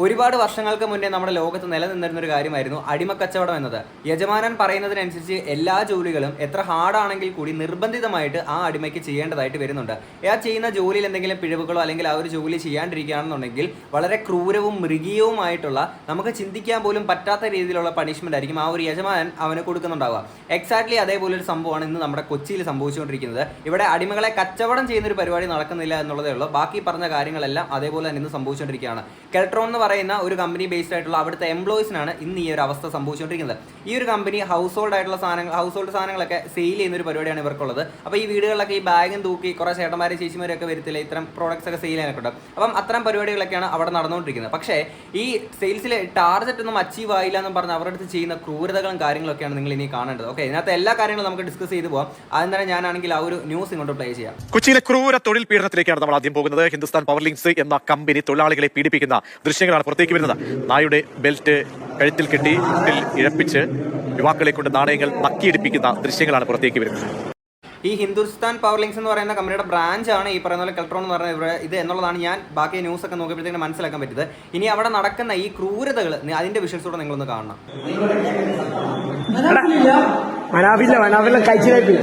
ഒരുപാട് വർഷങ്ങൾക്ക് മുന്നേ നമ്മുടെ ലോകത്ത് നിലനിന്നിരുന്ന ഒരു കാര്യമായിരുന്നു അടിമക്കച്ചവടം എന്നത്. യജമാനൻ പറയുന്നതിനനുസരിച്ച് എല്ലാ ജോലികളും എത്ര ഹാർഡാണെങ്കിൽ കൂടി നിർബന്ധിതമായിട്ട് ആ അടിമയ്ക്ക് ചെയ്യേണ്ടതായിട്ട് വരുന്നുണ്ട്. ആ ചെയ്യുന്ന ജോലിയിൽ എന്തെങ്കിലും പിഴവുകളോ അല്ലെങ്കിൽ ആ ഒരു ജോലി ചെയ്യാണ്ടിരിക്കുകയാണെന്നുണ്ടെങ്കിൽ വളരെ ക്രൂരവും മൃഗീയവുമായിട്ടുള്ള നമുക്ക് ചിന്തിക്കാൻ പോലും പറ്റാത്ത രീതിയിലുള്ള പണിഷ്മെന്റ് ആയിരിക്കും ആ ഒരു യജമാനൻ അവന് കൊടുക്കുന്നുണ്ടാവുക. എക്സാക്ട്ലി അതേപോലെ ഒരു സംഭവമാണ് ഇന്ന് നമ്മുടെ കൊച്ചിയിൽ സംഭവിച്ചുകൊണ്ടിരിക്കുന്നത്. ഇവിടെ അടിമകളെ കച്ചവടം ചെയ്യുന്ന ഒരു പരിപാടി നടക്കുന്നില്ല എന്നുള്ളതേ ഉള്ളൂ. ബാക്കി പറഞ്ഞ കാര്യങ്ങളെല്ലാം അതേപോലെ തന്നെ ഇന്ന് സംഭവിച്ചുകൊണ്ടിരിക്കുകയാണ്. കെൽട്രോൺ എന്ന് പറയുന്ന ഒരു കമ്പനി ബേസ്ഡ് ആയിട്ടുള്ള അവിടുത്തെ എംപ്ലോയീസിനാണ് ഇന്ന് ഈ ഒരു അവസ്ഥ സംഭവിച്ചുകൊണ്ടിരിക്കുന്നത് ഈ ഒരു കമ്പനി ഹൗസ് ഹോൾഡ് ആയിട്ടുള്ള സാധനങ്ങൾ ഹൗസ് ഹോൾഡ് സാധനങ്ങളൊക്കെ സെയിൽ ചെയ്യുന്ന ഒരു പരിപാടിയാണ് ഇവർക്കുള്ളത്. അപ്പോൾ ഈ വീടുകളിലൊക്കെ ഈ ബാഗും തൂക്കി കുറേ ചേട്ടന്മാരും ചേച്ചിമാരും ഒക്കെ വരുത്തില്ല? ഇത്തരം പ്രോഡക്ട്സ് ഒക്കെ സെയിൽ ചെയ്യാനൊക്കെ ഉണ്ട്. അപ്പം അത്തരം പരിപാടികളൊക്കെയാണ് അവിടെ നടന്നുകൊണ്ടിരിക്കുന്നത്. പക്ഷേ ഈ സെയിൽസിലെ ടാർഗറ്റ് ഒന്നും അച്ചീവ് ആയില്ല എന്ന് പറഞ്ഞ് അവരുടെ അടുത്ത് ചെയ്യുന്ന ക്രൂരതകളും കാര്യങ്ങളൊക്കെയാണ് നിങ്ങൾ ഇനി കാണേണ്ടത്. ഓക്കെ ഇതിനകത്ത് എല്ലാ കാര്യങ്ങളും നമുക്ക് ഡിസ്കസ് ചെയ്ത് പോകാം ആദ്യം തന്നെ ഞാനാണെങ്കിൽ ആ ഒരു ന്യൂസ് ഇങ്ങോട്ട് പ്ലേ ചെയ്യാം. കൊച്ചിയിലെ ക്രൂര തൊഴിൽ പീഡനത്തിലേക്കാണ് നമ്മൾ ആദ്യം പോകുന്നത്. ഹിന്ദുസ്ഥാൻ പവർ ലിങ്ക്സ് എന്ന കമ്പനി തൊഴിലാളികളെ പീഡിപ്പിക്കുന്ന ദൃശ്യങ്ങളാണ് പുറത്തേക്ക് വരുന്നത്. നായുടെ ബെൽറ്റ് കഴുത്തിൽ കെട്ടി ഇഴപ്പിച്ച് യുവാക്കളെ കൊണ്ട് നാണയങ്ങൾ നക്കിയെടുപ്പിക്കുന്ന ദൃശ്യങ്ങളാണ് പുറത്തേക്ക് വരുന്നത്. ഈ ഹിന്ദുസ്ഥാൻ പവർ ലിങ്ക്സ് എന്ന് പറയുന്ന കമ്പനിയുടെ ബ്രാഞ്ച് ആണ് ഈ പറയുന്ന പോലെ കെൽട്രോൺ എന്ന് പറയുന്ന ഇവിടെ ഇത് എന്നുള്ളതാണ് ഞാൻ ബാക്കി ന്യൂസ് ഒക്കെ നോക്കിയപ്പോഴത്തേക്കും മനസ്സിലാക്കാൻ പറ്റിയത്. ഇനി അവിടെ നടക്കുന്ന ഈ ക്രൂരതകൾ അതിന്റെ വിഷ്വൽസ് കൂടെ നിങ്ങളൊന്ന് കാണണം. മനാഫില്ല കഴിച്ചിലേക്ക്.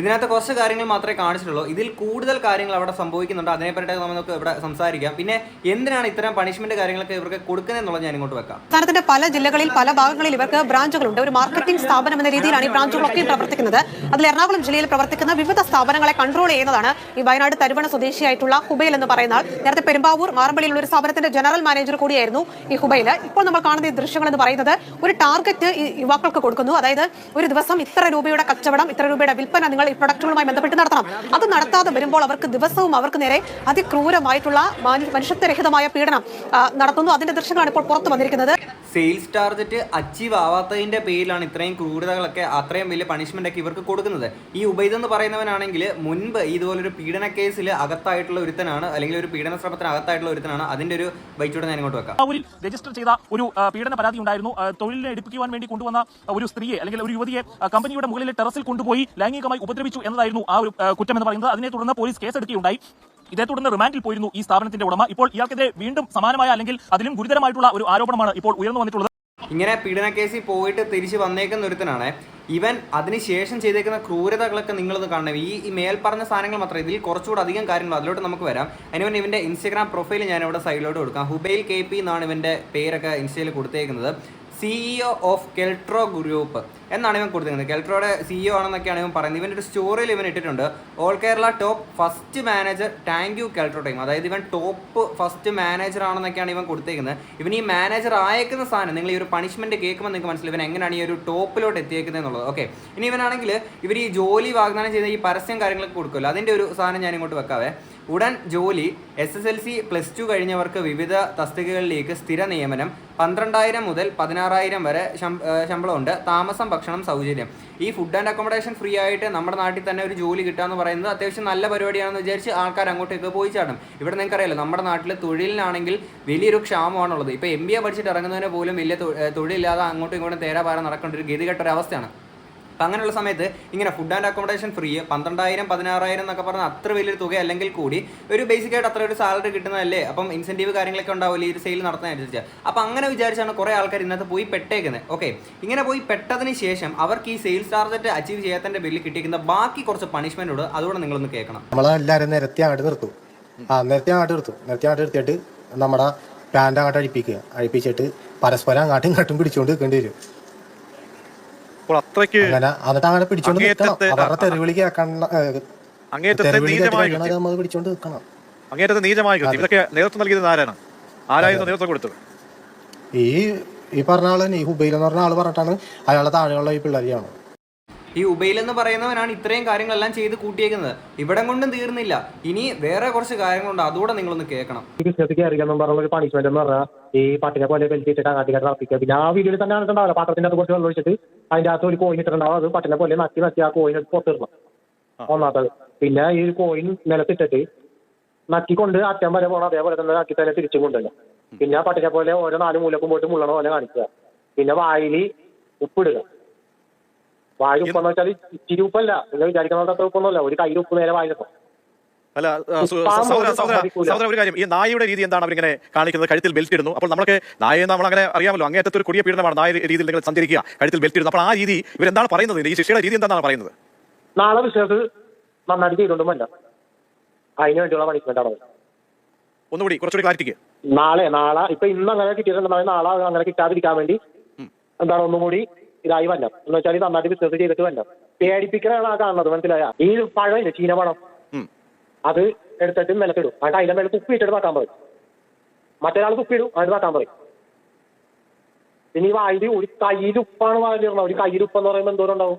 ഇതിനകത്ത് കുറച്ച് കാര്യങ്ങൾ മാത്രമേ കാണിച്ചിട്ടുള്ളൂ. ഇതിൽ കൂടുതൽ കാര്യങ്ങൾ അവിടെ സംഭവിക്കുന്നുണ്ട്. അതിനെപ്പറ്റി നമുക്ക് ഇവിടെ സംസാരിക്കാം. പിന്നെ എന്തിനാണ് ഇത്തരം പണിഷ്മെന്റ് കാര്യങ്ങളൊക്കെ ഇവർക്ക് കൊടുക്കുന്നത് എന്നുള്ളത് ഞാൻ ഇങ്ങോട്ട് വെക്കാം. സംസ്ഥാനത്തിന്റെ പല ജില്ലകളിൽ പല ഭാഗങ്ങളിൽ ഇവർക്ക് ബ്രാഞ്ചുകളുണ്ട്. ഒരു മാർക്കറ്റിംഗ് സ്ഥാപനം എന്ന രീതിയിലാണ് ഈ ബ്രാഞ്ചുകളൊക്കെ പ്രവർത്തിക്കുന്നത്. അതിൽ എറണാകുളം ജില്ലയിൽ പ്രവർത്തിക്കുന്ന വിവിധ സ്ഥാപനങ്ങളെ കൺട്രോൾ ചെയ്യുന്നതാണ് ഈ വയനാട് തരുവണ സ്വദേശിയായിട്ടുള്ള ഹുബൈൽ എന്ന് പറയുന്ന ആൾ. നേരത്തെ പെരുമ്പാവൂർ മാറമ്പള്ളിയിലുള്ള ഒരു സ്ഥാപനത്തിന്റെ ജനറൽ മാനേജർ കൂടിയായിരുന്നു ഈ ഹുബൈൽ ഇപ്പോൾ നമ്മൾ കാണുന്ന ഈ ദൃശ്യങ്ങൾ എന്ന് പറയുന്നത് ഒരു ടാർഗറ്റ് ഈ യുവാക്കൾക്ക് കൊടുക്കുന്നു. അതായത് ഒരു ദിവസം ഇത്ര രൂപയുടെ കച്ചവടം ഇത്ര രൂപയുടെ വിൽപ്പന നിങ്ങൾ പ്രൊഡക്റ്റുകളുമായി ബന്ധപ്പെട്ട് നടത്തണം. അത് നടത്താതെ വരുമ്പോൾ അവർക്ക് ദിവസവും അവർക്ക് നേരെ അതിക്രൂരമായിട്ടുള്ള മാനു- മനുഷ്യത്വരഹിതമായ പീഡനം നടത്തുന്നു. അതിന്റെ ദൃശ്യങ്ങളാണ് ഇപ്പോൾ പുറത്തു വന്നിരിക്കുന്നത്. സെയിൽസ് ടാർഗറ്റ് അച്ചീവ് ആവാത്തതിന്റെ പേരിലാണ് ഇത്രയും ക്രൂരതകളൊക്കെ അത്രയും വലിയ പണിഷ്മെന്റ് ഒക്കെ ഇവർക്ക് കൊടുക്കുന്നത്. ഈ ഉബൈദ് എന്ന് പറയുന്നവനാണെങ്കിൽ മുൻപ് ഇതുപോലൊരു പീഡന കേസിൽ അകത്തായിട്ടുള്ള ഒരുത്തനാണ് അല്ലെങ്കിൽ ഒരു പീഡന ശ്രമത്തിന് അകത്തായിട്ടുള്ള ഒരുത്തനാണ് അതിന്റെ ഒരു ബൈച്ചൂടെ ഞാൻ ഇങ്ങോട്ട് വെക്കാം. ഒരു രജിസ്റ്റർ ചെയ്ത ഒരു പീഡന പരാതി ഉണ്ടായിരുന്നു. തൊഴിലിനെ എടുപ്പിക്കുവാൻ വേണ്ടി കൊണ്ടുവന്ന ഒരു സ്ത്രീയെ അല്ലെങ്കിൽ ഒരു യുവതിയെ കമ്പനിയുടെ മുകളിലെ ടെറസിൽ കൊണ്ടുപോയി ലൈംഗികമായി ഉപദ്രവിച്ചു എന്നതായിരുന്നു ആ ഒരു കുറ്റം എന്ന് പറയുന്നത്. അതിനെ തുടർന്ന് പോലീസ് കേസെടുക്കുകയുണ്ടായി. ഇതേ തുടർന്ന് റിമാൻഡിൽ പോയിരുന്നു ഈ സ്ഥാപനത്തിന്റെ ഉടമ. ഇപ്പോൾ ഇയാൾക്കെതിരെ വീണ്ടും സമാനമായ അല്ലെങ്കിൽ അതിലും ഗുരുതരമായിട്ടുള്ള ഒരു ആരോപണമാണ് ഇപ്പോൾ ഉയർന്നു വന്നിട്ടുള്ളത്. ഇങ്ങനെ പീഡന കേസിൽ പോയിട്ട് തിരിച്ചു വന്നേക്കുന്ന ഒരുത്തനാണ്. ഇവൻ അതിനുശേഷം ചെയ്തേക്കുന്ന ക്രൂരതകളൊക്കെ നിങ്ങളത് കാണണം. ഈ ഈ മേൽപ്പറഞ്ഞ സാധനങ്ങൾ മാത്രം. ഇതിൽ കുറച്ചുകൂടെ അധികം കാര്യങ്ങൾ അതിലോട്ട് നമുക്ക് വരാം. അതിന് ഇവന്റെ ഇൻസ്റ്റാഗ്രാം പ്രൊഫൈൽ ഞാൻ ഇവിടെ സൈഡിലോട്ട് കൊടുക്കാം. ഹുബൈൽ കെ പി എന്നാണ് ഇവന്റെ പേരൊക്കെ ഇൻസ്റ്റയിൽ കൊടുത്തേക്കുന്നത്. സിഇഒ ഓഫ് കെൽട്രോ ഗ്രൂപ്പ് എന്നാണ് ഇവൻ കൊടുത്തിരിക്കുന്നത്. കെൽട്രോയുടെ സിഇഒ ആണെന്നൊക്കെയാണ് ഇവൻ പറയുന്നത്. ഇവന്റെ ഒരു സ്റ്റോറിയിൽ ഇവൻ ഇട്ടിട്ടുണ്ട്. All Kerala top first manager thank you കെൽട്രോ time അതായത് ഇവൻ ടോപ്പ് ഫസ്റ്റ് മാനേജർ ആണെന്നൊക്കെയാണ് ഇവൻ കൊടുത്തേക്കുന്നത്. ഇവൻ ഈ മാനേജർ ആയേക്കുന്ന സാധനം നിങ്ങൾ ഈ ഒരു പണിഷ്മെന്റ് കേൾക്കുമ്പോൾ നിങ്ങൾക്ക് മനസ്സിലാവും ഇവൻ എങ്ങനെയാണ് ഈ ഒരു ടോപ്പിലോട്ട് എത്തിയേക്കുന്നത് എന്നുള്ളത്. ഓക്കെ ഇനി ഇവനാണെങ്കിൽ ഇവർ ഈ ജോലി വാഗ്ദാനം ചെയ്ത ഈ പരസ്യം കാര്യങ്ങളൊക്കെ കൊടുക്കുമല്ലോ. അതിന്റെ ഒരു സാധനം ഞാൻ ഇങ്ങോട്ട് വെക്കാവേ. ഉടൻ ജോലി S S L C plus two കഴിഞ്ഞവർക്ക് വിവിധ തസ്തികകളിലേക്ക് സ്ഥിര നിയമനം. പന്ത്രണ്ടായിരം മുതൽ പതിനാറായിരം വരെ ശമ്പളമുണ്ട്. താമസം ഭക്ഷണം സൗജന്യം. ഈ ഫുഡ് ആൻഡ് അക്കോമഡേഷൻ ഫ്രീ ആയിട്ട് നമ്മുടെ നാട്ടിൽ തന്നെ ഒരു ജോലി കിട്ടുക എന്ന് പറയുന്നത് അത്യാവശ്യം നല്ല പരിപാടിയാണെന്ന് വിചാരിച്ച് ആൾക്കാർ അങ്ങോട്ടേക്ക് പോയി ചാടും. ഇവിടെ നിങ്ങൾക്ക് അറിയാലോ നമ്മുടെ നാട്ടിൽ തൊഴിലിനാണെങ്കിൽ വലിയൊരു ക്ഷാമമാണുള്ളത്. ഇപ്പോൾ എം ബി എ പഠിച്ചിട്ട് ഇറങ്ങുന്നതിന് പോലും വലിയ തൊഴിലില്ലാതെ അങ്ങോട്ടും ഇങ്ങോട്ടും തേരാപാര നടക്കേണ്ട ഒരു ഗതികെട്ട ഒരു അവസ്ഥയാണ് അപ്പം അങ്ങനെയുള്ള സമയത്ത് ഇങ്ങനെ ഫുഡ് ആൻഡ് അക്കോമഡേഷൻ ഫ്രീ പന്ത്രണ്ടായിരം പതിനാറായിരം എന്നൊക്കെ പറഞ്ഞാൽ അത്ര വലിയൊരു തുക അല്ലെങ്കിൽ കൂടി ഒരു ബേസിക് ആയിട്ട് അത്ര ഒരു സാലറി കിട്ടുന്നതല്ലേ? അപ്പം ഇൻസെന്റീവ് കാര്യങ്ങളൊക്കെ ഉണ്ടാവില്ല ഈ ഒരു സെയിൽ നടത്തുന്നതനുസരിച്ച് അപ്പം അങ്ങനെ വിചാരിച്ചാണ് കുറേ ആൾക്കാർ ഇന്നത്തെ പോയി പെട്ടേക്കുന്നത് ഓക്കെ ഇങ്ങനെ പോയി പെട്ടതിന് ശേഷം അവർക്ക് ഈ സെയിൽസ് ടാർഗറ്റ് അച്ചീവ് ചെയ്യാത്തതിന്റെ ബില്ല് കിട്ടിയിരിക്കുന്ന ബാക്കി കുറച്ച് പണിഷ്മെന്റോട് അതുകൂടെ നിങ്ങളൊന്ന് കേൾക്കണം. നമ്മളെല്ലാവരും നിരത്തി അങ്ങോട്ട് നിർത്തും. ആ നിരത്തി അങ്ങോട്ട് നിർത്തും. നിരത്തി അങ്ങോട്ട് നിർത്തിയിട്ട് നമ്മുടെ പാന്റ് അങ്ങോട്ട് അഴിപ്പിക്കുക. അഴിപ്പിച്ചിട്ട് പരസ്പരം അങ്ങോട്ടും ഇങ്ങോട്ടും പിടിച്ചുകൊണ്ട് നിൽക്കേണ്ടി വരും. അപ്പോൾ അത്രയ്ക്ക് എന്നിട്ട് അങ്ങനെ പിടിച്ചോണ്ട് നിൽക്കണം അവരുടെ തെരുവിളി കേൾക്കണം അങ്ങേറ്റത്തെ നീചമായ പിടിച്ചോണ്ട് നിൽക്കണം അങ്ങേറ്റത്തെ നീചമായ കൃത്യം ഇതൊക്കെ നേതൃത്വം നൽകിയത് ആരാണ്? ആരായിരുന്നു നേതൃത്വം കൊടുത്തത്? ഈ ഈ പറഞ്ഞ ആൾ ഈ ഹുബൈൽ എന്ന് പറഞ്ഞ ആൾ പറഞ്ഞിട്ടാണ് അയാളെ താഴെയുള്ള ഈ പിള്ളേരെയാണ് ഈ ഉബൈൽ എന്ന് പറയുന്നവനാണ് ഇത്രയും കാര്യങ്ങളെല്ലാം ചെയ്ത് കൂട്ടിയേക്കുന്നത്. ഇവിടം കൊണ്ടും തീർന്നില്ല. ഇനി വേറെ കുറച്ച് കാര്യങ്ങളുണ്ട്. അതുകൂടെ നിങ്ങളൊന്ന് കേൾക്കണം. ബിസിനസ് കയറിയെന്നും പറഞ്ഞ ഒരു പണിഷ്മെന്റ് എന്ന് പറഞ്ഞാൽ ഈ പട്ടിനെ പോലെ വലിച്ചിട്ടിട്ട് ഇട്ടിട്ട് തിളപ്പിക്കുക പിന്നെ ആ വീഡിയോയിൽ തന്നെ കണ്ടിട്ടുണ്ടാവില്ല. പാത്രത്തിന്റെ അകത്ത് കുറച്ച് വെള്ളം ഒഴിച്ചിട്ട് അതിന്റെ അകത്ത് ഒരു കോയിൻ ഇട്ടിട്ടുണ്ടാവും. അത് പട്ടിനെ പോലെ നക്കി നക്കി ആ കോയിൻ പുറത്തിടണം. ഒന്നാത്തത് പിന്നെ ഈ ഒരു കോയിൻ നിലത്തിട്ടിട്ട് നക്കിക്കൊണ്ട് അറ്റം വരെ പോകണം അതേപോലെ തന്നെ നക്കി തന്നെ തിരിച്ചു കൊണ്ടുവരിക പിന്നെ ആ പട്ടിനെ പോലെ ഓരോ നാല് മൂലക്കും പോയിട്ട് മുള്ളണ പോലെ കാണിക്കുക. പിന്നെ വായിൽ ഉപ്പിടുക. വായിൽ ഉപ്പെന്ന് വെച്ചാൽ ഇച്ചിരി ഉപ്പല്ല. നിങ്ങൾ വിചാരിക്കുന്ന അത്ര ഉപ്പൊന്നുമല്ല. ഒരു കയ്യിൽ ഉപ്പ് നേരെ വായിലെത്തും അല്ല ആ, സു- ഉപ്പാൻ സഹോദര സഹോദര സഹോദര ഒരു കാര്യം. ഈ നായയുടെ രീതി എന്താണ് അവരിങ്ങനെ കാണിക്കുന്നത്? കഴുത്തിൽ ബെൽറ്റ് ഇടുന്നു. അപ്പോൾ നമുക്ക് നായയെ നമ്മൾ അങ്ങനെ അറിയാമല്ലോ. അങ്ങേറ്റത്തെ ഒരു കുടിയ പീഡനമാണ് നായ രീതിയിൽ നിങ്ങൾ സഞ്ചരിക്കുക. കഴുത്തിൽ ബെൽറ്റ് ഇടുന്നു. അപ്പോൾ ആ രീതി ഇവരെന്താണ് പറയുന്നത്? ഈ ശിക്ഷയുടെ രീതി എന്താണ് പറയുന്നത്? നാളെ ബിസിനസ് നന്നായിട്ട് ചെയ്തോണ്ടും വേണ്ട അതിന് വേണ്ടിയുള്ള പണിഷ്മെന്റ് ആണ് ഒന്നുകൂടി കുറച്ചുകൂടി ക്ലാരിറ്റിക്ക് നാളെ നാളെ ഇപ്പൊ ഇന്ന് അങ്ങനെ കിട്ടിയിട്ടുണ്ടെങ്കിൽ നാളെ അങ്ങനെ കിട്ടാതിരിക്കാൻ വേണ്ടി എന്താണ് ഒന്നും കൂടി ഇതായി വല്ല എന്ന് വെച്ചാൽ നന്നായിട്ട് ബിസിനസ് ചെയ്തിട്ട് വല്ല പേടിപ്പിക്കലാണ് ആ കാണുന്നത്. മനസ്സിലായ? ഈ ചീന പഴം ഉം. അത് എടുത്തിട്ട് നിലത്തിടും. എന്നിട്ട് അതിന്റെ മേലെ തുപ്പി ഇട്ടിട്ട് വെക്കാൻ പറയും. മറ്റൊരാൾ തുപ്പിയിടും അതിന് വെക്കാൻ പറയും. പിന്നെ ഈ വായിൽ ഒരു കയ്യിലുപ്പാണ് വായിലിടണം ഒരു കയ്യിലുപ്പ് എന്ന് പറയുമ്പോൾ എന്തോരം ഉണ്ടാവും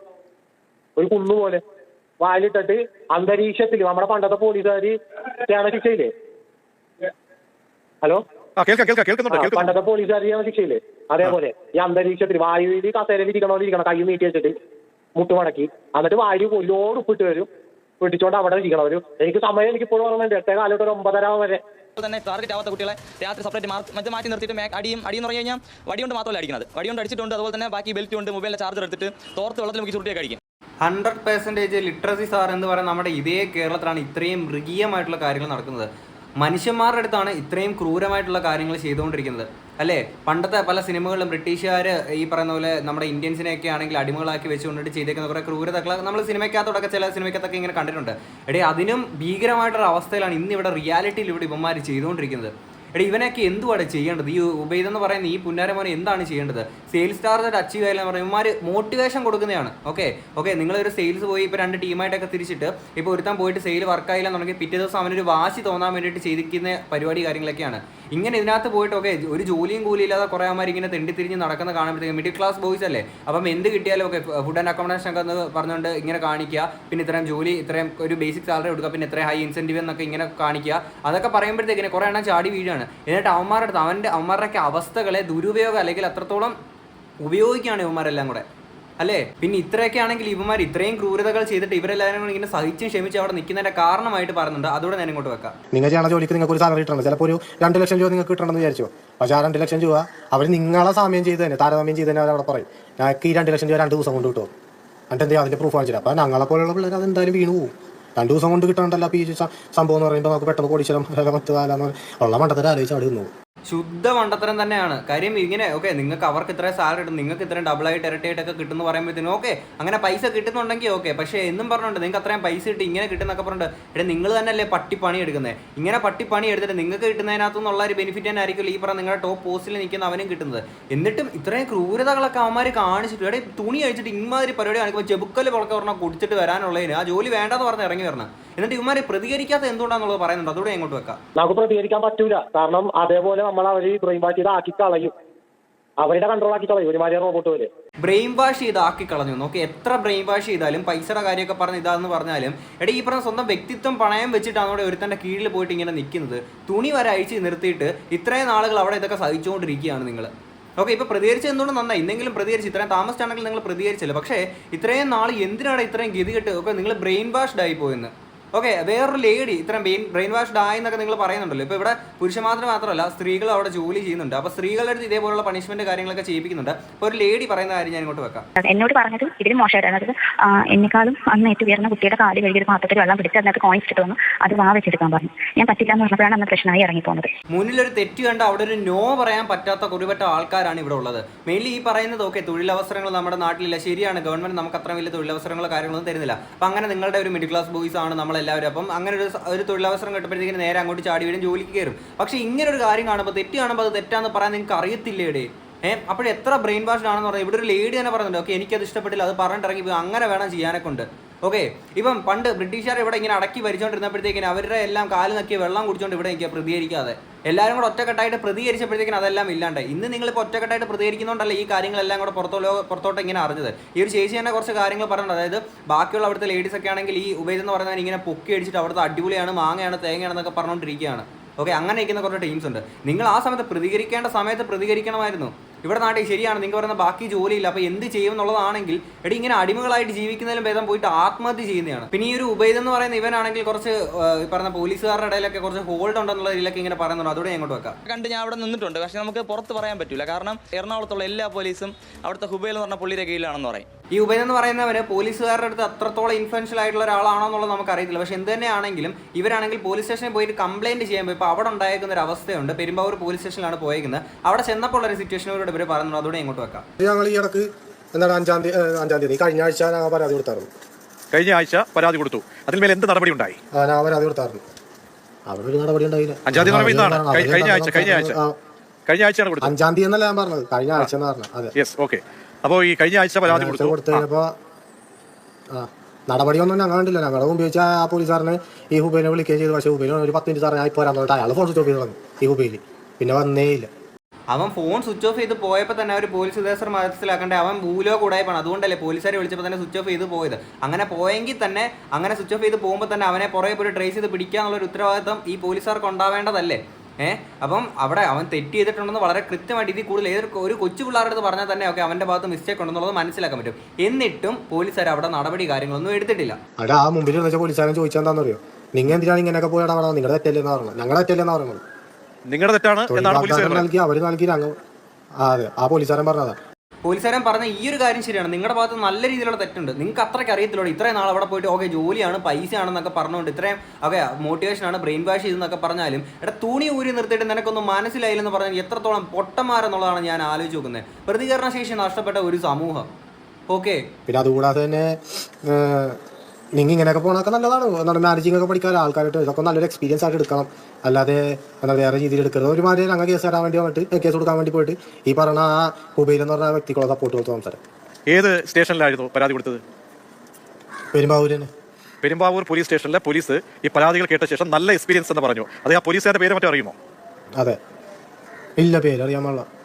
ഒരു കുന്നു പോലെ. വായിലിട്ടിട്ട് അന്തരീക്ഷത്തിൽ നമ്മുടെ പണ്ടത്തെ പോലീസുകാര് ചെയ്യണ ശിക്ഷയില്ലേ? ഹലോ? പണ്ടത്തെ പോലീസുകാർ ചെയ്യണ ശിക്ഷയില്ലേ? അതേപോലെ ഈ അന്തരീക്ഷത്തിൽ വായുവിൽ കസേരയിൽ ഇരിക്കണോ ഇരിക്കണം കൈ നീട്ടി വെച്ചിട്ട് മുട്ടുമടക്കി എന്നിട്ട് വായു ഒരുപാട് ഉപ്പിട്ട് വരും. പിടിച്ചോണ്ട് അവിടെ ഇരിക്കണം. അവർ എനിക്ക് സമയം എനിക്ക് ഇപ്പോഴും ഓർമ്മയുണ്ട്. എട്ടേ കാലത്ത് ഒരു ഒമ്പതര വരെ. തന്നെ ടാർഗറ്റ് ആവാത്ത കുട്ടികളെ രാത്രി സെപ്പറേറ്റ് മാർക്ക് മറ്റേ മാറ്റി നിർത്തിയിട്ട് മേ- അടിയും അടിയും എന്ന് പറഞ്ഞു കഴിഞ്ഞാൽ വടികൊണ്ട് മാത്രമല്ല അടിക്കുന്നത്. വടികൊണ്ട് അടിച്ചിട്ടുണ്ട്. അതുപോലെ തന്നെ ബാക്കി ബെൽറ്റ് ഉണ്ട്. മൊബൈലിലെ ചാർജർ എടുത്തിട്ട് തോർത്ത് വെള്ളത്തിൽ മുക്കി ചുരുട്ടിയൊക്കെ അടിക്കും. ഹൺഡ്രഡ് പെർസെന്റേജ് ലിറ്ററസി സാർ എന്ന് പറയുന്ന നമ്മുടെ ഇതേ കേരളത്തിലാണ് ഇത്രയും മൃഗീയമായിട്ടുള്ള കാര്യങ്ങൾ നടക്കുന്നത്. മനുഷ്യന്മാരുടെ അടുത്താണ് ഇത്രയും ക്രൂരമായിട്ടുള്ള കാര്യങ്ങൾ ചെയ്തുകൊണ്ടിരിക്കുന്നത്. അല്ലേ? പണ്ടത്തെ പല സിനിമകളിലും ബ്രിട്ടീഷുകാർ ഈ പറയുന്ന പോലെ നമ്മുടെ ഇന്ത്യൻസിനെയൊക്കെ ആണെങ്കിൽ അടിമകളാക്കി വെച്ചുകൊണ്ടിട്ട് ചെയ്തേക്കുന്ന കുറേ ക്രൂരതകൾ നമ്മൾ സിനിമയ്ക്കകത്തോടൊക്കെ ചില സിനിമയ്ക്കകത്തൊക്കെ ഇങ്ങനെ കണ്ടിട്ടുണ്ട്. എടേ അതിനും ഭീകരമായിട്ടൊരു അവസ്ഥയിലാണ് ഇന്ന് ഇവിടെ റിയാലിറ്റിയിൽ ഇവിടെ ഇവന്മാർ ചെയ്തുകൊണ്ടിരിക്കുന്നത്. എടാ ഇവനൊക്കെ എന്തുവാണ് ചെയ്യേണ്ടത്? ഈ ഉബൈദ് എന്ന് പറയുന്ന ഈ പുന്നാരമോനെ എന്താണ് ചെയ്യേണ്ടത്? സെയിൽസ് ടാർഗറ്റ് അച്ചീവ് ആയാലും പറയുമ്പോൾ ഇവന്മാർ മോട്ടിവേഷൻ കൊടുക്കുന്നതാണ്. ഓക്കെ ഓക്കെ നിങ്ങളൊരു സെയിൽസ് പോയി ഇപ്പോൾ രണ്ട് ടീമായിട്ടൊക്കെ തിരിച്ചിട്ട് ഇപ്പോൾ ഒരുത്താൻ പോയിട്ട് സെയിൽ വർക്കായില്ല എന്നുണ്ടെങ്കിൽ പിറ്റേ ദിവസം അവനൊരു വാശി തോന്നാൻ വേണ്ടിയിട്ട് ചെയ്തിരിക്കുന്ന പരിപാടി കാര്യങ്ങളൊക്കെയാണ്. ഇങ്ങനെ ഇതിനകത്ത് പോയിട്ട് ഓക്കെ ഒരു ജോലിയും കൂലിയില്ലാതെ കുറേ അമ്മമാർ ഇങ്ങനെ തെണ്ടി തിരിഞ്ഞ് നടക്കുന്ന കാണുമ്പോഴത്തേക്ക് മിഡിൽ ക്ലാസ് ബോയ്സ് അല്ലേ? അപ്പം എന്ത് കിട്ടിയാലും ഓക്കെ ഫുഡ് ആൻഡ് അക്കോമഡേഷൻ ഒക്കെ എന്ന് പറഞ്ഞുകൊണ്ട് ഇങ്ങനെ കാണിക്കുക. പിന്നെ ഇത്രയും ജോലി ഇത്രയും ഒരു ബേസിക് സാലറി കൊടുക്കുക. പിന്നെ ഇത്രയും ഹൈ ഇൻസെന്റീവ് എന്നൊക്കെ ഇങ്ങനെ കാണിക്കുക. അതൊക്കെ പറയുമ്പോഴത്തേക്കിനെ കുറേ എണ്ണം ചാടി വീഴാണ് എന്നിട്ട് അവന്മാരുടെ അടുത്ത് അവന്റെ അവന്മാരുടെയൊക്കെ അവസ്ഥകളെ ദുരുപയോഗം അല്ലെങ്കിൽ അത്രത്തോളം ഉപയോഗിക്കുകയാണ് ഇവന്മാരെല്ലാം കൂടെ. അല്ലേ? പിന്നെ ഇത്രയൊക്കെ ആണെങ്കിൽ ഇവന്മാർ ഇത്രയും ക്രൂരതകൾ ചെയ്തിട്ട് ഇവരെല്ലാവരും കൂടി ഇങ്ങനെ സഹിച്ചും ക്ഷമിച്ച് അവിടെ നിൽക്കുന്നതിന്റെ കാരണമായിട്ട് പറയുന്നുണ്ട്. അതോടെ ഞാൻ ഇങ്ങോട്ട് വെക്കാം. നിങ്ങൾ ചെയ്യണ ജോലിക്ക് നിങ്ങൾക്ക് ഒരു സാലറി കിട്ടണം. ചിലപ്പോൾ ഒരു രണ്ട് ലക്ഷം രൂപ നിങ്ങൾക്ക് കിട്ടണമെന്ന് വിചാരിച്ചോ. പക്ഷേ ആ രണ്ട് ലക്ഷം രൂപ അവർ നിങ്ങളെ സമയം ചെയ്ത് തന്നെ താരതമ്യം ചെയ്ത് തന്നെ അവർ അവിടെ പറയും. ഞങ്ങൾക്ക് ഈ രണ്ട് ലക്ഷം രൂപ രണ്ട് ദിവസം കൊണ്ട് കിട്ടും എന്നിട്ട് എന്ത് ചെയ്യും? അതിന്റെ പ്രൂഫ് കാണിച്ചിട്ട്. അപ്പോൾ ഞങ്ങളെ പോലെയുള്ള പിള്ളേർ അത് എന്തായാലും വീണു പോകും രണ്ട് ദിവസം കൊണ്ട് കിട്ടണ്ടല്ലോ അപ്പോൾ ഈ സംഭവം എന്ന് പറയുമ്പോൾ നമുക്ക് പെട്ടെന്ന് കൊടിച്ചാലും മറ്റു കാലം ഉള്ള മണ്ടത്തരം ആലോചിച്ച് അവിടെ നിന്നു ശുദ്ധ മണ്ടത്തരം തന്നെയാണ്. കാര്യം ഇങ്ങനെ ഓക്കെ നിങ്ങൾക്ക് അവർക്ക് ഇത്രയും സാലറി കിട്ടും നിങ്ങൾക്ക് ഇത്രയും ഡബിൾ ആയിട്ട് ഇരട്ടിയായിട്ടൊക്കെ കിട്ടുന്നു പറയുമ്പോഴത്തേനും ഓക്കെ അങ്ങനെ പൈസ കിട്ടുന്നുണ്ടെങ്കിൽ ഓക്കെ പക്ഷേ എന്നും പറഞ്ഞുണ്ട് നിങ്ങൾക്ക് അത്രയും പൈസ ഇട്ട് ഇങ്ങനെ കിട്ടുന്നൊക്കെ പറഞ്ഞിട്ട് എടാ നിങ്ങൾ തന്നെയല്ലേ പട്ടിപ്പണി എടുക്കുന്നത് ഇങ്ങനെ പട്ടിപ്പണി എടുത്തിട്ട് നിങ്ങൾക്ക് കിട്ടുന്നതിനകത്തുനിന്നുള്ള ഒരു ബെനിഫിറ്റ് തന്നെ ആയിരിക്കും ഈ പറഞ്ഞ നിങ്ങളുടെ ടോപ്പ് പോസ്റ്റിൽ നിൽക്കുന്ന അവനും കിട്ടുന്നത്. എന്നിട്ടും ഇത്രയും ക്രൂരതകളൊക്കെ അവന്മാർ കാണിച്ചിട്ട് എടേ തുണി അഴിച്ചിട്ട് ഇമാതിരി പരിപാടി കാണിക്കുമ്പോൾ ചെബുക്കൽ പുറക്കെ പറഞ്ഞാൽ കുടിച്ചിട്ട് വരാനുള്ളതിന് ആ ജോലി വേണ്ടെന്ന് പറഞ്ഞ് ഇറങ്ങി വരണം. എന്നിട്ട് ഇവന്മാരെ പ്രതികരിക്കാത്ത എന്തുകൊണ്ടാണെന്നുള്ളത് പറയുന്നുണ്ട്? അതുകൂടെ ഞാൻ ഇങ്ങോട്ട് വെക്കാം. നമുക്ക് പ്രതികരിക്കാൻ പറ്റൂല. കാരണം അതേപോലെ നമ്മൾ അവർ ബ്രെയിൻ വാഷ് ചെയ്ത് ആക്കി കളയും അവരുടെ കൺട്രോൾ ആക്കി കളയും ഒരുമാതിരി റോബോട്ട് പോലെ. ബ്രെയിൻ വാഷ് ചെയ്ത് ആക്കി കളഞ്ഞു നോക്കി എത്ര ബ്രെയിൻ വാഷ് ചെയ്താലും പൈസയുടെ കാര്യമൊക്കെ പറഞ്ഞ് ഇതാന്ന് പറഞ്ഞാലും എടേ ഈ പറഞ്ഞ സ്വന്തം വ്യക്തിത്വം പണയം വെച്ചിട്ടാണ് അവിടെ ഒരുത്തന്റെ കീഴിൽ പോയിട്ട് ഇങ്ങനെ നിൽക്കുന്നത് തുണി വരെ അഴിച്ച് നിർത്തിയിട്ട് ഇത്രയും നാളുകൾ അവിടെ ഇതൊക്കെ സഹിച്ചുകൊണ്ടിരിക്കുകയാണ് നിങ്ങൾ ഓക്കെ ഇപ്പോൾ പ്രതികരിച്ചത് എന്തുകൊണ്ട് നന്നായി? ഇന്നെങ്കിലും പ്രതികരിച്ച് ഇത്രയും താമസിച്ചാണെങ്കിൽ നിങ്ങൾ പ്രതികരിച്ചില്ല? പക്ഷേ ഇത്രയും നാൾ എന്തിനാണ് ഇത്രയും ഗതികെട്ട് ഒക്കെ നിങ്ങൾ ബ്രെയിൻ വാഷ്ഡ് ആയി പോയെന്ന്? ഓക്കെ വേറൊരു ലേഡി ഇത്രയും ബ്രെയിൻ ബ്രെയിൻ വാഷ്ഡ് ആയി എന്നൊക്കെ നിങ്ങൾ പറയുന്നുണ്ടല്ലോ. ഇപ്പോൾ ഇവിടെ പുരുഷന്മാർ മാത്രമല്ല സ്ത്രീകൾ അവിടെ ജോലി ചെയ്യുന്നുണ്ട്. അപ്പോൾ സ്ത്രീകളുടെ അടുത്ത് ഇതേപോലുള്ള പണിഷ്മെന്റ് കാര്യങ്ങളൊക്കെ ചെയ്യിപ്പിക്കുന്നുണ്ട്. അപ്പോൾ ഒരു ലേഡി പറയുന്ന കാര്യം ഞാൻ ഇങ്ങോട്ട് വെക്കാം. എന്നോട് പറഞ്ഞത് ഇതിലും മോശമായിരുന്നു അതായത് എന്നെക്കാളും അന്ന് ഏറ്റവും ഉയർന്ന കുട്ടിയുടെ കാൽ കഴുകിയ ഒരു പാത്രത്തിൽ വെള്ളം പിടിച്ച് അതിനകത്ത് കോയിൻസ് ഇട്ട് വന്നു. അത് വാ വെച്ചെടുക്കാൻ പറഞ്ഞു. ഞാൻ പറ്റില്ല എന്ന് പറഞ്ഞപ്പോഴാണ് അന്ന് പ്രശ്നമായി ഇറങ്ങി പോകുന്നത് മുന്നിലൊരു തെറ്റ് കണ്ട് അവിടെ ഒരു നോ പറയാൻ പറ്റാത്ത കുറിപെട്ട ആൾക്കാരാണ് ഇവിടെ ഉള്ളത്. മെയിൻലി ഈ പറയുന്നത് ഓക്കെ തൊഴിലവസരങ്ങൾ നമ്മുടെ നാട്ടിലില്ല. ശരിയാണ് ഗവൺമെന്റ് നമുക്ക് അത്ര വലിയ തൊഴിലവസരങ്ങളോ കാര്യങ്ങളൊന്നും തരുന്നില്ല. അപ്പം അങ്ങനെ നിങ്ങളുടെ ഒരു മിഡിൽ ക്ലാസ് ബോയ്സ് ആണ് നമ്മളെല്ലാവരും. അപ്പം അങ്ങനെ ഒരു ഒരു തൊഴിലവസരം കിട്ടുമ്പോഴത്തേക്കും നേരെ അങ്ങോട്ട് ചാടി വീടും ജോലിക്ക് കയറും. പക്ഷേ ഇങ്ങനെ ഒരു കാര്യം കാണുമ്പോൾ തെറ്റ് കാണുമ്പോൾ അത് തെറ്റാന്ന് പറയാൻ നിങ്ങൾക്ക് അറിയത്തില്ലേടേ? ഏഹ് അപ്പോൾ എത്ര ബ്രെയിൻ വാഷ്ഡ് ആണെന്ന് പറഞ്ഞാൽ ഇവിടെ ഒരു ലേഡി തന്നെ പറയുന്നുണ്ട് ഓക്കെ എനിക്കത് ഇഷ്ടപ്പെട്ടില്ല അത് പറഞ്ഞിട്ടിറങ്ങി അങ്ങനെ വേണം ചെയ്യാനൊക്കെ ഉണ്ട്. ഓക്കെ ഇപ്പം പണ്ട് ബ്രിട്ടീഷുകാർ ഇവിടെ ഇങ്ങനെ അടക്കി ഭരിച്ചുകൊണ്ടിരുന്നപ്പോഴത്തേക്കിന് അവരുടെ എല്ലാം കാൽ നക്കി വെള്ളം കുടിച്ചുകൊണ്ട് ഇവിടെ നിൽക്കുക പ്രതികരിക്കാതെ. എല്ലാവരും കൂടെ ഒറ്റക്കെട്ടായിട്ട് പ്രതികരിച്ചപ്പോഴത്തേക്കിന് അതെല്ലാം ഇല്ലാണ്ട് ഇന്ന് നിങ്ങൾ നിങ്ങളിപ്പോൾ ഒറ്റക്കെട്ടായിട്ട് പ്രതികരിക്കുന്നതുകൊണ്ടല്ല ഈ കാര്യങ്ങളെല്ലാം കൂടെ പുറത്തോ പുറത്തോട്ട് ഇങ്ങനെ അറിഞ്ഞത്? ഈ ഒരു ചേച്ചി തന്നെ കുറച്ച് കാര്യങ്ങൾ പറഞ്ഞത് അതായത് ബാക്കിയുള്ള അവിടുത്തെ ലേഡീസ് ഒക്കെ ആണെങ്കിൽ ഈ ഉപയോഗം എന്ന് പറഞ്ഞാൽ ഇങ്ങനെ പൊക്കി അടിച്ചിട്ട് അവിടുത്തെ അടിപൊളിയാണ് മാങ്ങയാണ് തേങ്ങയാണെന്നൊക്കെ പറഞ്ഞുകൊണ്ടിരിക്കുകയാണ് ഓക്കെ അങ്ങനെ ഇരിക്കുന്ന കുറച്ച് ടീംസ് ഉണ്ട്. നിങ്ങൾ ആ സമയത്ത് പ്രതികരിക്കേണ്ട സമയത്ത് പ്രതികരിക്കണമായിരുന്നു. ഇവിടെ നാട്ടിൽ ശരിയാണ് നിങ്ങൾ പറയുന്ന ബാക്കി ജോലിയില്ല അപ്പോൾ എന്ത് ചെയ്യും എന്നുള്ളതാണെങ്കിൽ എടി ഇങ്ങനെ അടിമകളായിട്ട് ജീവിക്കുന്നതിലും ഭേദം പോയിട്ട് ആത്മഹത്യ ചെയ്യുന്നതാണ്. പിന്നെ ഈ ഒരു ഉബൈദ് എന്ന് പറയുന്ന ഇവനാണെങ്കിൽ കുറച്ച് ഈ പറഞ്ഞ പോലീസുകാരുടെ ഇടയിലൊക്കെ കുറച്ച് ഹോൾഡ് ഉണ്ടെന്നുള്ള രീതിയിലൊക്കെ ഇങ്ങനെ പറയുന്നുണ്ട്. അതോടെ ഞാൻ ഇങ്ങോട്ട് വെക്കാം. കണ്ട് ഞാൻ അവിടെ നിന്നിട്ടുണ്ട്. പക്ഷെ നമുക്ക് പുറത്ത് പറയാൻ പറ്റില്ല കാരണം എറണാകുളത്തുള്ള എല്ലാ പോലീസും അവിടുത്തെ ഹുബൈൽ എന്ന് പറഞ്ഞ പുള്ളിയുടെ കീഴിലാണെന്ന് പറയും. ഈ ഉപേദം എന്ന് പറയുന്നവന് പോലീസുകാരുടെ അടുത്ത് അത്രത്തോളം ഇൻഫ്ലുവൻഷ്യൽ ആയിട്ടുള്ള ഒരാളാണോ എന്നുള്ളത് നമുക്ക് അറിയത്തില്ല പക്ഷെ എന്ത് തന്നെയാണെങ്കിലും ഇവരാണെങ്കിൽ പോലീസ് സ്റ്റേഷനിൽ പോയിട്ട് കംപ്ലൈന്റ് ചെയ്യാൻ പോയി. ഇപ്പോൾ അവിടെ ഉണ്ടായിരിക്കുന്ന ഒരു അവസ്ഥയുണ്ട്. പെരുമ്പാവൂർ പോലീസ് സ്റ്റേഷനിലാണ് പോയിരിക്കുന്നത് അവിടെ ചെന്നപ്പോൾ ഉള്ള ഒരു സിറ്റുവേഷനോട് ഇവർ പറഞ്ഞു അതോടെ ഇങ്ങോട്ട് വെക്കാം. ഞങ്ങൾ ഈ ഇടയ്ക്ക് എന്താണ് അഞ്ചാം തീയതി അഞ്ചാം തീയതി കഴിഞ്ഞ ആഴ്ച ഞങ്ങൾ പരാതി കൊടുത്തായിരുന്നു. കഴിഞ്ഞ ആഴ്ച പരാതി കൊടുത്തു. അതിന്മേൽ എന്ത് നടപടി ഉണ്ടായി? ആ, ഞങ്ങൾ പരാതി കൊടുത്തായിരുന്നു. അവിടെ ഒരു നടപടി ഉണ്ടായില്ല. അഞ്ചാം തീയതി കഴിഞ്ഞ ആഴ്ച കഴിഞ്ഞ ആഴ്ച. കഴിഞ്ഞ ആഴ്ചയാണ് കൊടുത്തത്. അഞ്ചാം തീയതി എന്നല്ല ഞാൻ പറഞ്ഞത്. കഴിഞ്ഞ ആഴ്ച എന്ന് പറഞ്ഞത്. അതെ. യെസ് ഓക്കെ അപ്പോൾ ഈ കഴിഞ്ഞ ആഴ്ച പരാതി കൊടുത്തു. കൊടുത്തു കഴിഞ്ഞപ്പോ ആ. നടപടിയൊന്നും ഞങ്ങൾ കണ്ടില്ല. ഞങ്ങൾ ഉപയോഗിച്ച ആ പോലീസുകാരന് ഈ ഹുബൈനെ വിളിക്കുകയും ചെയ്തു. പക്ഷേ ഹുബൈനെ ഒരു പത്ത് മിനിറ്റ് സാറേ ഞാൻ ഇപ്പോൾ വരാൻ പറഞ്ഞിട്ട് അയാൾ ഫോൺ സ്വിച്ച് ഓഫ് ചെയ്ത് കളഞ്ഞു ഈ ഹുബൈയിൽ പിന്നെ വന്നേയില്ല. ഇല്ല അവൻ ഫോൺ സ്വിച്ച് ഓഫ് ചെയ്ത് പോയപ്പോൾ തന്നെ അവർ പോലീസ് ഉദ്യോഗസ്ഥർ മനസ്സിലാക്കേണ്ടത് അവൻ ഭൂലോ കൂടായ്പാണ് അതുകൊണ്ടല്ലേ പോലീസുകാരെ വിളിച്ചപ്പോൾ തന്നെ സ്വിച്ച് ഓഫ് ചെയ്ത് പോയത്. അങ്ങനെ പോയെങ്കിൽ തന്നെ അങ്ങനെ സ്വിച്ച് ഓഫ് ചെയ്ത് പോകുമ്പോൾ തന്നെ അവനെ പുറകെ പോയി ട്രേസ് ചെയ്ത് പിടിക്കാനുള്ള ഒരു ഉത്തരവാദിത്തം ഈ പോലീസുകാർക്ക് ഉണ്ടാവേണ്ടതല്ലേ? ഏഹ് അപ്പം അവിടെ അവൻ തെറ്റ് ചെയ്തിട്ടുണ്ടെന്ന് വളരെ കൃത്യമായിട്ട് ഇതിൽ കൂടുതൽ ഏതൊരു ഒരു കൊച്ചു പിള്ളേരുടെ അടുത്ത് പറഞ്ഞാൽ തന്നെ ഓക്കെ അവന്റെ ഭാഗത്ത് മിസ്റ്റേക്ക് ഉണ്ടെന്നുള്ളത് മനസ്സിലാക്കാൻ പറ്റും. എന്നിട്ടും പോലീസുകാർ അവിടെ നടപടി കാര്യങ്ങളൊന്നും എടുത്തിട്ടില്ല. അവിടെ ആ മുമ്പിൽ പോലീസുകാരൻ ചോദിച്ചാൽ എന്താണെന്നറിയോ നിങ്ങൾ എന്തിനാണ് ഇങ്ങനെയൊക്കെ പോയി ഇടപെടാൻ? നിങ്ങളുടെ തെറ്റല്ലെന്ന് പറഞ്ഞത്. ഞങ്ങളുടെ തെറ്റല്ലെന്ന് പറയുന്നത് നിങ്ങളുടെ തെറ്റാണ് എന്നാണ് പോലീസ് വാഗ്ദാനം നൽകി അവർ നൽകി ഞങ്ങൾ ആ അതെ. ആ പോലീസുകാരൻ പറഞ്ഞതാ. പോലീസുകാരൻ പറഞ്ഞ ഈ ഒരു കാര്യം ശരിയാണ്. നിങ്ങളുടെ ഭാഗത്ത് നല്ല രീതിയിലുള്ള തെറ്റുണ്ട്. നിങ്ങൾക്ക് അത്രയ്ക്ക് അറിയത്തില്ലോ ഇത്രയും നാൾ അവിടെ പോയിട്ട് ഓക്കെ ജോലിയാണ് പൈസയാണെന്നൊക്കെ പറഞ്ഞുകൊണ്ട് ഇത്രയും ഓക്കെ മോട്ടിവേഷൻ ആണ് ബ്രെയിൻ വാഷ് ചെയ്തെന്നൊക്കെ പറഞ്ഞാലും എടാ തുണി ഊരി നിർത്തിയിട്ട് നിനക്കൊന്നും മനസ്സിലായില്ലെന്ന് പറഞ്ഞാൽ എത്രത്തോളം പൊട്ടന്മാരെന്നുള്ളതാണ് ഞാൻ ആലോചിച്ച് നോക്കുന്നത്. പ്രതികരണ ശേഷി നഷ്ടപ്പെട്ട ഒരു സമൂഹം. ഓക്കെ? പിന്നെ അതുകൂടാതെ തന്നെ നിങ്ങൾ ഇങ്ങനെയൊക്കെ പോകണമൊക്കെ നല്ലതാണ്. എന്താണ് മാനേജിങ് ഒക്കെ പഠിക്കാൻ ആൾക്കാരായിട്ട് ഇതൊക്കെ നല്ലൊരു എക്സ്പീരിയൻസ് ആയിട്ട് എടുക്കണം. അല്ലാതെ എന്താ വേറെ രീതിയിൽ എടുക്കരുത്. ഒരുമാതിരി ഞങ്ങൾ കേസ് തരാൻ വേണ്ടി വന്നിട്ട് കേസ് കൊടുക്കാൻ വേണ്ടി പോയിട്ട് ഈ പറഞ്ഞ ആ മൊബൈൽ എന്ന് പറഞ്ഞ വ്യക്തികളെ സപ്പോർട്ട് കൊടുത്ത് സംസാരം. ഏത് സ്റ്റേഷനിലായിരുന്നു പരാതി കൊടുത്തത്? പെരുമ്പാവൂരിന്. പെരുമ്പാവൂർ പോലീസ് സ്റ്റേഷനിലെ പോലീസ് ഈ പരാതികൾ കേട്ട ശേഷം നല്ല എക്സ്പീരിയൻസ് എന്ന് പറഞ്ഞു. അത് ആ പോലീസുകാരുടെ പേര് മറ്റോ അറിയുമോ? അതെ. ഇല്ല പേര് അറിയാൻ പാടില്ല.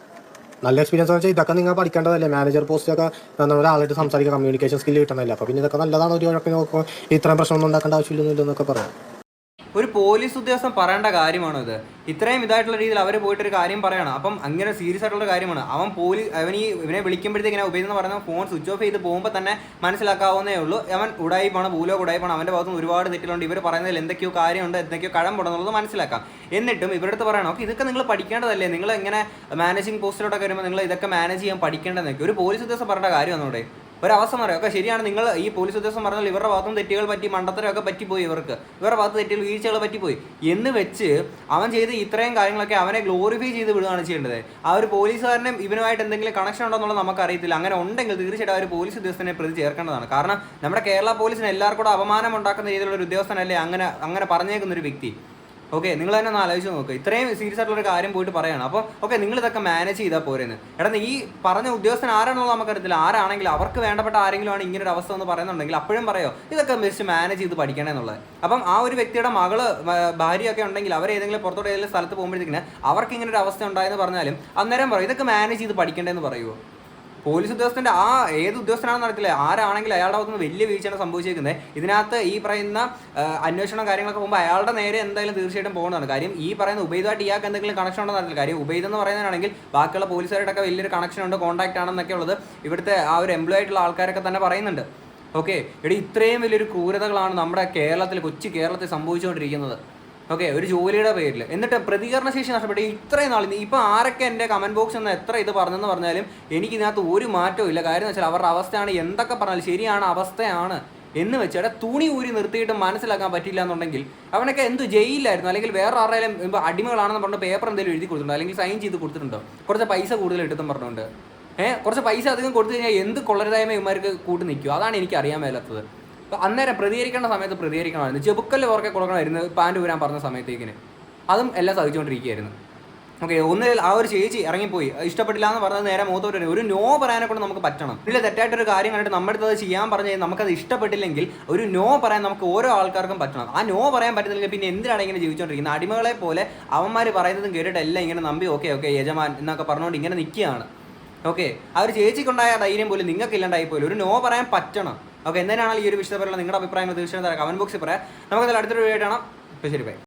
നല്ല എക്സ്പീരിയൻസ് വെച്ചാൽ ഇതൊക്കെ നിങ്ങൾ പഠിക്കേണ്ടതല്ലേ? മാനേജർ പോസ്റ്റ് ഒക്കെ എന്താ ഒരാളായിട്ട് സംസാരിക്കുക കമ്മ്യൂണിക്കേഷൻ സ്കില്ല് കിട്ടണമല്ലോ അപ്പോൾ പിന്നെ ഇതൊക്കെ നല്ലതാണ് ഒരു കുഴപ്പം നോക്കുമ്പോൾ ഇത്രയും പ്രശ്നമൊന്നും ഉണ്ടാക്കേണ്ട ആവശ്യമില്ലെന്നൊക്കെ പറയാം. ഒരു പോലീസ് ഉദ്യോഗസ്ഥൻ പറയേണ്ട കാര്യമാണോ ഇത്? ഇത്രയും ഇതായിട്ടുള്ള രീതിയിൽ അവർ പോയിട്ട് ഒരു കാര്യം പറയണം. അപ്പം അങ്ങനെ സീരിയസ് ആയിട്ടുള്ള കാര്യമാണ്. അവൻ പോലീസ് അവൻ ഈ ഇവനെ വിളിക്കുമ്പോഴത്തേക്ക് ഇങ്ങനെ ഉപയോഗിക്കുന്ന പറയുന്ന ഫോൺ സ്വിച്ച് ഓഫ് ചെയ്ത് പോകുമ്പോൾ തന്നെ മനസ്സിലാക്കാവുന്നേ ഉള്ളൂ. അവൻ ഉടായിപ്പാണ് പൂലോ ഉടായിപ്പാണ്. അവന്റെ ഭാഗത്തും ഒരുപാട് തെറ്റിലുണ്ട് ഇവർ പറയുന്നതിൽ എന്തൊക്കെയോ കാര്യമുണ്ട് എന്തൊക്കെയോ കഴമ്പുണ്ടെന്നുള്ളത് മനസ്സിലാക്കാം. എന്നിട്ടും ഇവരുടെ പറയണം ഓക്കെ ഇതൊക്കെ നിങ്ങൾ പഠിക്കേണ്ടതല്ലേ? നിങ്ങൾ ഇങ്ങനെ മാനേജിങ് പോസ്റ്റിലോട്ടൊക്കെ വരുമ്പോൾ നിങ്ങൾ ഇതൊക്കെ മാനേജ് ചെയ്യാൻ പഠിക്കേണ്ടതെന്നൊക്കെ. ഒരു പോലീസ് ഉദ്യോഗസ്ഥൻ പറഞ്ഞ കാര്യം ഇവിടെ ഒരവസ്ഥ പറയാം ഒക്കെ ശരിയാണ്. നിങ്ങൾ ഈ പോലീസ് ഉദ്യോഗസ്ഥൻ പറഞ്ഞാൽ ഇവരുടെ ഭാഗത്തും തെറ്റുകൾ പറ്റി മണ്ടത്തരമൊക്കെ പറ്റിപ്പോയി ഇവർക്ക്. ഇവരുടെ ഭാഗത്ത് തെറ്റുകൾ വീഴ്ചകൾ പറ്റിപ്പോയി. എന്ന് വെച്ച് അവൻ ചെയ്ത് ഇത്രയും കാര്യങ്ങളൊക്കെ അവനെ ഗ്ലോറിഫൈ ചെയ്ത് വിടുകയാണ് ചെയ്യേണ്ടത്. ആ ഒരു പോലീസുകാരനും ഇവനുമായിട്ട് എന്തെങ്കിലും കണക്ഷൻ ഉണ്ടോ എന്നുള്ളത് നമുക്കറിയത്തില്ല. അങ്ങനെ ഉണ്ടെങ്കിൽ തീർച്ചയായിട്ടും ആ ഒരു പോലീസ് ഉദ്യോഗസ്ഥനെ പ്രതി ചേർക്കേണ്ടതാണ്. കാരണം നമ്മുടെ കേരള പോലീസിന് എല്ലാവർക്കും കൂടെ അപമാനം ഉണ്ടാക്കുന്ന രീതിയിലുള്ള ഒരു ഉദ്യോഗസ്ഥനല്ലേ അങ്ങനെ അങ്ങനെ പറഞ്ഞേക്കുന്ന ഒരു വ്യക്തി. ഓക്കെ നിങ്ങൾ തന്നെ ഒന്ന് ആലോചിച്ച് നോക്കുക ഇത്രയും സീരിയസ് ആയിട്ടുള്ള ഒരു കാര്യം പോയിട്ട് പറയണം. അപ്പോൾ ഓക്കെ നിങ്ങൾ ഇതൊക്കെ മാനേജ് ചെയ്താൽ പോരെന്ന്. എടാ ഈ പറഞ്ഞ ഉദ്യോഗസ്ഥൻ ആരാണെന്നുള്ളത് നമുക്കറിയത്തില്ല. ആരാണെങ്കിൽ അവർക്ക് വേണ്ടപ്പെട്ട ആരെങ്കിലും ആണ് ഇങ്ങനെ ഒരു അവസ്ഥ എന്ന് പറയുന്നുണ്ടെങ്കിൽ അപ്പോഴും പറയോ ഇതൊക്കെ ജസ്റ്റ് മാനേജ് ചെയ്ത് പഠിക്കണേ എന്നുള്ളത്. അപ്പം ആ ഒരു വ്യക്തിയുടെ മകൾ ഭാര്യയൊക്കെ ഉണ്ടെങ്കിൽ അവർ ഏതെങ്കിലും പുറത്തോട്ട് ഏതെങ്കിലും സ്ഥലത്ത് പോകുമ്പോഴത്തേക്കിന് അവർക്ക് ഇങ്ങനെ ഒരു അവസ്ഥ ഉണ്ടായെന്ന് പറഞ്ഞാലും അന്നേരം പറയും ഇതൊക്കെ മാനേജ് ചെയ്ത് പഠിക്കണ്ടേന്ന് പറയുമോ പോലീസ് ഉദ്യോഗസ്ഥന്റെ ആ ഏത് ഉദ്യോഗസ്ഥനാണെന്ന് അറിയത്തില്ല. ആരാണെങ്കിലും അയാളുടെ ഭാഗത്ത് നിന്ന് വലിയ വീഴ്ചയാണ് സംഭവിച്ചിരിക്കുന്നത് ഇതിനകത്ത് ഈ പറയുന്ന അന്വേഷണം കാര്യങ്ങളൊക്കെ പോകുമ്പോൾ അയാളുടെ നേരെ എന്തായാലും തീർച്ചയായിട്ടും പോകുന്നതാണ് കാര്യം ഈ പറയുന്ന ഉപയോഗമായിട്ട് ഇയാൾക്ക് എന്തെങ്കിലും കണക്ഷൻ ഉണ്ടെന്ന് അറിയില്ല കാര്യം ഉപയോഗം എന്ന് പറയുന്നതാണെങ്കിൽ ബാക്കിയുള്ള പോലീസുകാരുടെയൊക്കെ വലിയൊരു കണക്ഷൻ ഉണ്ട് കോൺടാക്ട് ആണെന്നൊക്കെ ഉള്ളത് ഇവിടുത്തെ ആ ഒരു എംപ്ലോയി ആയിട്ടുള്ള ആൾക്കാരൊക്കെ തന്നെ പറയുന്നുണ്ട്. ഓക്കെ ഇവിടെ ഇത്രയും വലിയൊരു ക്രൂരതകളാണ് നമ്മുടെ കേരളത്തിൽ കൊച്ചു കേരളത്തിൽ സംഭവിച്ചുകൊണ്ടിരിക്കുന്നത്. ഓക്കെ ഒരു ജോലിയുടെ പേരിൽ എന്നിട്ട് പ്രതികരണ ശേഷി നഷ്ടപ്പെട്ടു. ഇത്രയും നാൾ ഇപ്പോൾ ആരൊക്കെ എന്റെ കമന്റ് ബോക്സ് എന്ന് എത്ര ഇത് പറഞ്ഞെന്ന് പറഞ്ഞാലും എനിക്ക് ഇതിനകത്ത് ഒരു മാറ്റവും ഇല്ല. കാര്യം എന്ന് വെച്ചാൽ അവരുടെ അവസ്ഥയാണ് എന്തൊക്കെ പറഞ്ഞാലും ശരിയാണ് അവസ്ഥയാണ് എന്ന് വെച്ചാൽ തുണി ഊരി നിർത്തിയിട്ട് മനസ്സിലാക്കാൻ പറ്റില്ല എന്നുണ്ടെങ്കിൽ അവനൊക്കെ എന്ത് ജയിലിലായിരുന്നു? അല്ലെങ്കിൽ വേറെ ആരെങ്കിലും അടിമകളാണെന്ന് പറഞ്ഞ പേപ്പർ എന്തെങ്കിലും എഴുതി കൊടുത്തിട്ടുണ്ടോ? അല്ലെങ്കിൽ സൈൻ ചെയ്ത് കൊടുത്തിട്ടുണ്ടോ? കുറച്ച് പൈസ കൂടുതൽ എടുത്തും പറഞ്ഞുകൊണ്ട്. ഏഹ് കുറച്ച് പൈസ അധികം കൊടുത്തു കഴിഞ്ഞാൽ എന്ത് കൊള്ളരുതായ്മ ഇവന്മാർക്ക് കൂട്ടി നിൽക്കും? അതാണ് എനിക്ക് അറിയാൻ മേലാത്തത്. അന്നേരം പ്രതികരിക്കേണ്ട സമയത്ത് പ്രതികരിക്കണമായിരുന്നു. ചെബുക്കല്ല് ഉറക്കെ കൊടുക്കണമായിരുന്നു. പാന്റ് ഊരാൻ പറഞ്ഞ സമയത്തേക്കിന്. അതും എല്ലാം സഹിച്ചുകൊണ്ടിരിക്കുകയായിരുന്നു ഓക്കെ ഒന്നിൽ ആ ഒരു ചേച്ചി ഇറങ്ങിപ്പോയി. ഇഷ്ടപ്പെട്ടില്ല എന്ന് പറഞ്ഞത് നേരെ മുഖത്തോട്ട്. ഒരു നോ പറയാനെ കൊണ്ട് നമുക്ക് പറ്റണം. ഇല്ല തെറ്റായിട്ടൊരു കാര്യം കണ്ടിട്ട് നമ്മുടെ അടുത്ത് ചെയ്യാൻ പറഞ്ഞാൽ നമുക്കത് ഇഷ്ടപ്പെട്ടില്ലെങ്കിൽ ഒരു നോ പറയാൻ നമുക്ക് ഓരോ ആൾക്കാർക്കും പറ്റണം. ആ നോ പറയാൻ പറ്റുന്നില്ലെങ്കിൽ പിന്നെ എന്തിനാണ് ഇങ്ങനെ ജീവിച്ചുകൊണ്ടിരിക്കുന്നത് അടിമകളെ പോലെ അവന്മാർ പറയുന്നതും എല്ലാം ഇങ്ങനെ നമ്പി ഓക്കെ ഓക്കെ യജമാൻ എന്നൊക്കെ പറഞ്ഞുകൊണ്ട് ഇങ്ങനെ നിൽക്കുകയാണ്. ഓക്കെ ആ ഒരു ചേച്ചിക്കുണ്ടായ ധൈര്യം പോലും നിങ്ങൾക്ക് ഇല്ലാണ്ടായി പോലും ഒരു നോ പറയാൻ പറ്റണം. ഓക്കെ എന്തിനാണ് ഈ ഒരു വിഷയത്തിലുള്ള നിങ്ങളുടെ അഭിപ്രായങ്ങൾ തീർച്ചയായും കമന്റ് ബോക്സിൽ പറയാം. നമുക്ക് അടുത്തൊരു വീഡിയോ ആണ് ശരി ബൈ